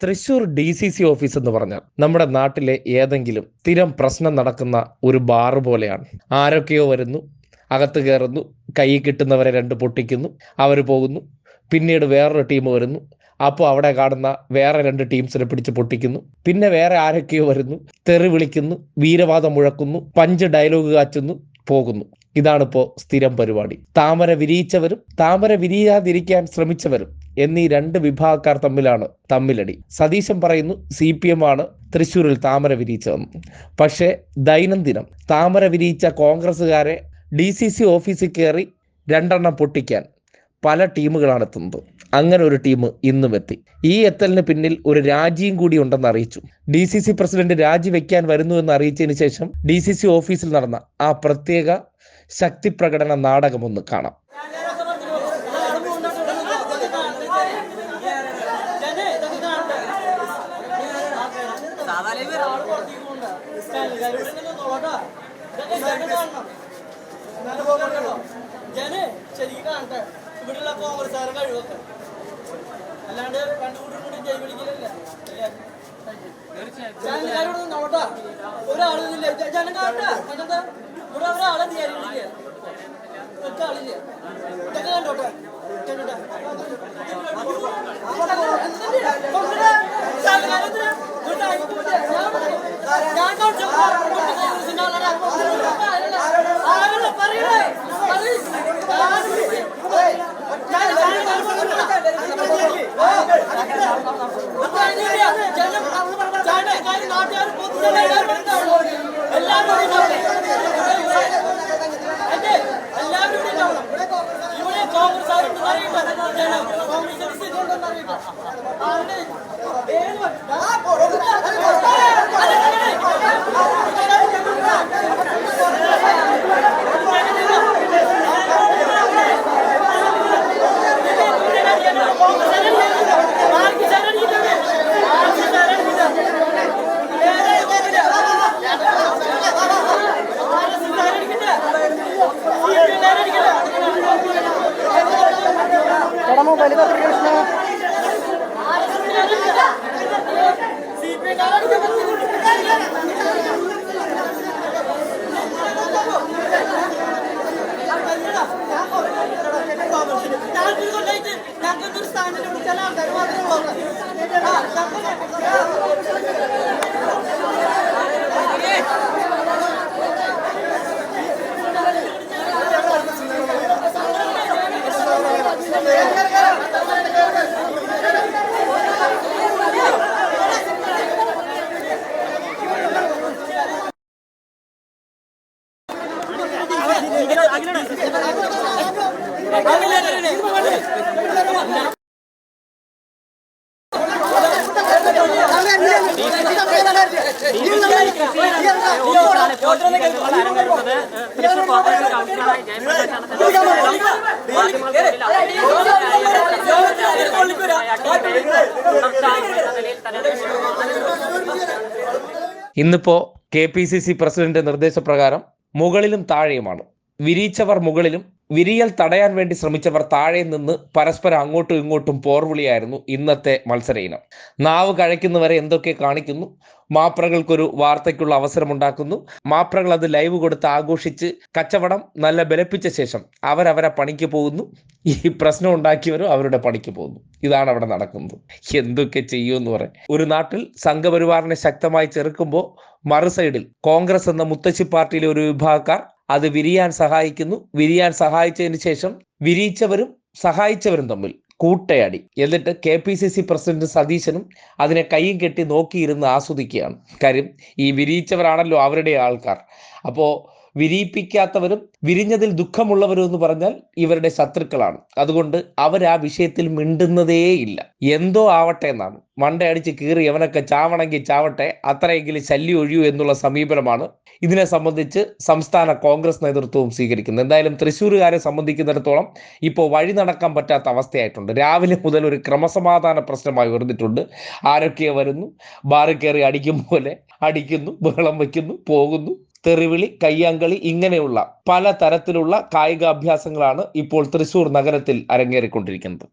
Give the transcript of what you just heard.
Thrissur D C C office എന്ന് പറഞ്ഞാൽ നമ്മുടെ നാട്ടിലെ ഏതെങ്കിലും സ്ഥിരം പ്രശ്നം നടക്കുന്ന ഒരു ബാറ് പോലെയാണ്. ആരൊക്കെയോ വരുന്നു അകത്ത് കയറുന്നു കൈ കിട്ടുന്നവരെ രണ്ട് പൊട്ടിക്കുന്നു അവർ പോകുന്നു പിന്നീട് വേറൊരു ടീം വരുന്നു അപ്പോൾ അവിടെ കാണുന്ന വേറെ രണ്ട് ടീംസിനെ പിടിച്ച് പൊട്ടിക്കുന്നു പിന്നെ വേറെ ആരൊക്കെയോ വരുന്നു തെറി വിളിക്കുന്നു വീരവാദം മുഴക്കുന്നു പഞ്ച് ഡയലോഗ് കാച്ചുന്നു പോകുന്നു. ഇതാണിപ്പോ സ്ഥിരം പരിപാടി. താമര വിരിയിച്ചവരും താമര വിരിയാതിരിക്കാൻ ശ്രമിച്ചവരും എന്നീ രണ്ട് വിഭാഗക്കാർ തമ്മിലാണ് തമ്മിലടി. സതീശൻ പറയുന്നു സി പി എം ആണ് തൃശ്ശൂരിൽ താമര വിരിയിച്ചതെന്ന്. പക്ഷേ ദൈനംദിനം താമര വിരിയിച്ച കോൺഗ്രസ്സുകാരെ ഡി സി സി ഓഫീസിൽ കയറി രണ്ടെണ്ണം പൊട്ടിക്കാൻ പല ടീമുകളാണ് എത്തുന്നത്. അങ്ങനെ ഒരു ടീം ഇന്നും എത്തി. ഈ എത്തലിന് പിന്നിൽ ഒരു രാജിയും കൂടി ഉണ്ടെന്ന് അറിയിച്ചു. ഡി സി സി പ്രസിഡന്റ് രാജിവെക്കാൻ വരുന്നു എന്ന് അറിയിച്ചതിന് ശേഷം ഡി സി സി ഓഫീസിൽ നടന്ന ആ പ്രത്യേക ശക്തി പ്രകടന നാടകമൊന്ന് കാണാം. ഞാൻ ശരിക്കും കാണട്ടെ ഇവിടെയുള്ള കോൺഗ്രസ്സുകാരെ കഴിവൊക്കെ അല്ലാണ്ട് കണ്ടുകൂട്ടും കൂടി ജൈ വിളിക്കലല്ല നോട്ടാ ഒരാളില്ല ജനം കാണട്ടെ ഇവിടെ ഒരാളെ ധ്യാനിക്കില്ല ഒറ്റ ആളില്ല ഇതൊക്കെ കണ്ടോട്ടെ പറയണേ നാട്ടുകാർ എല്ലാവരും മൊബൈൽ കൃഷ്ണ ഞങ്ങൾക്കൊരു സ്ഥാനത്ത് ചില ആൾക്കാർ മാത്രമേ ഇന്നിപ്പോ K P C C president നിർദ്ദേശപ്രകാരം മുകളിലും താഴെയുമാണ്. വിരിയിച്ചവർ മുകളിലും വിരിയൽ തടയാൻ വേണ്ടി ശ്രമിച്ചവർ താഴെ നിന്ന് പരസ്പരം അങ്ങോട്ടും ഇങ്ങോട്ടും പോർവിളിയായിരുന്നു ഇന്നത്തെ മത്സര ഇനം നാവ് കഴയ്ക്കുന്നവരെ എന്തൊക്കെ കാണിക്കുന്നു? മാപ്രകൾക്കൊരു വാർത്തയ്ക്കുള്ള അവസരമുണ്ടാക്കുന്നു. മാപ്രകൾ അത് ലൈവ് കൊടുത്ത് ആഘോഷിച്ച് കച്ചവടം നല്ല ബലപ്പിച്ച ശേഷം അവരവരെ പണിക്ക് പോകുന്നു. ഈ പ്രശ്നം ഉണ്ടാക്കിയവരും അവരുടെ പണിക്ക് പോകുന്നു. ഇതാണ് അവിടെ നടക്കുന്നത്. എന്തൊക്കെ ചെയ്യുമെന്ന് പറയാം. ഒരു നാട്ടിൽ സംഘപരിവാറിനെ ശക്തമായി ചെറുക്കുമ്പോൾ മറു സൈഡിൽ കോൺഗ്രസ് എന്ന മുത്തശ്ശി പാർട്ടിയിലെ ഒരു വിഭാഗക്കാർ അത് വിരിയാൻ സഹായിക്കുന്നു. വിരിയാൻ സഹായിച്ചതിന് ശേഷം വിരിയിച്ചവരും സഹായിച്ചവരും തമ്മിൽ കൂട്ടയാടി. എന്നിട്ട് K P C C president സതീശനും അതിനെ കൈയും കെട്ടി നോക്കിയിരുന്ന് ആസ്വദിക്കുകയാണ്. കാര്യം ഈ വിരിയിച്ചവരാണല്ലോ അവരുടെ ആൾക്കാർ. അപ്പോൾ വിരിയിപ്പിക്കാത്തവരും വിരിഞ്ഞതിൽ ദുഃഖമുള്ളവരും എന്ന് പറഞ്ഞാൽ ഇവരുടെ ശത്രുക്കളാണ്. അതുകൊണ്ട് അവർ ആ വിഷയത്തിൽ മിണ്ടുന്നതേയില്ല എന്തോ ആവട്ടെ എന്നാണ്. മണ്ടയടിച്ച് കീറി അവനൊക്കെ ചാവണമെങ്കിൽ ചാവട്ടെ അത്രയെങ്കിലും ശല്യം ഒഴിയൂ എന്നുള്ള സമീപനമാണ് ഇതിനെ സംബന്ധിച്ച് സംസ്ഥാന കോൺഗ്രസ് നേതൃത്വവും സ്വീകരിക്കുന്നത്. എന്തായാലും തൃശ്ശൂരുകാരെ സംബന്ധിക്കുന്നിടത്തോളം ഇപ്പോൾ വഴി നടക്കാൻ പറ്റാത്ത അവസ്ഥയായിട്ടുണ്ട്. രാവിലെ മുതൽ ഒരു ക്രമസമാധാന പ്രശ്നമായി ഉയർന്നിട്ടുണ്ട്. ആരൊക്കെ വരുന്നു. ബാറിൽ കയറി അടിക്കും പോലെ അടിക്കുന്നു ബഹളം വയ്ക്കുന്നു പോകുന്നു. തെറിവിളി കയ്യാങ്കളി ഇങ്ങനെയുള്ള പല തരത്തിലുള്ള കായികാഭ്യാസങ്ങളാണ് ഇപ്പോൾ തൃശൂർ നഗരത്തിൽ അരങ്ങേറിക്കൊണ്ടിരിക്കുന്നത്.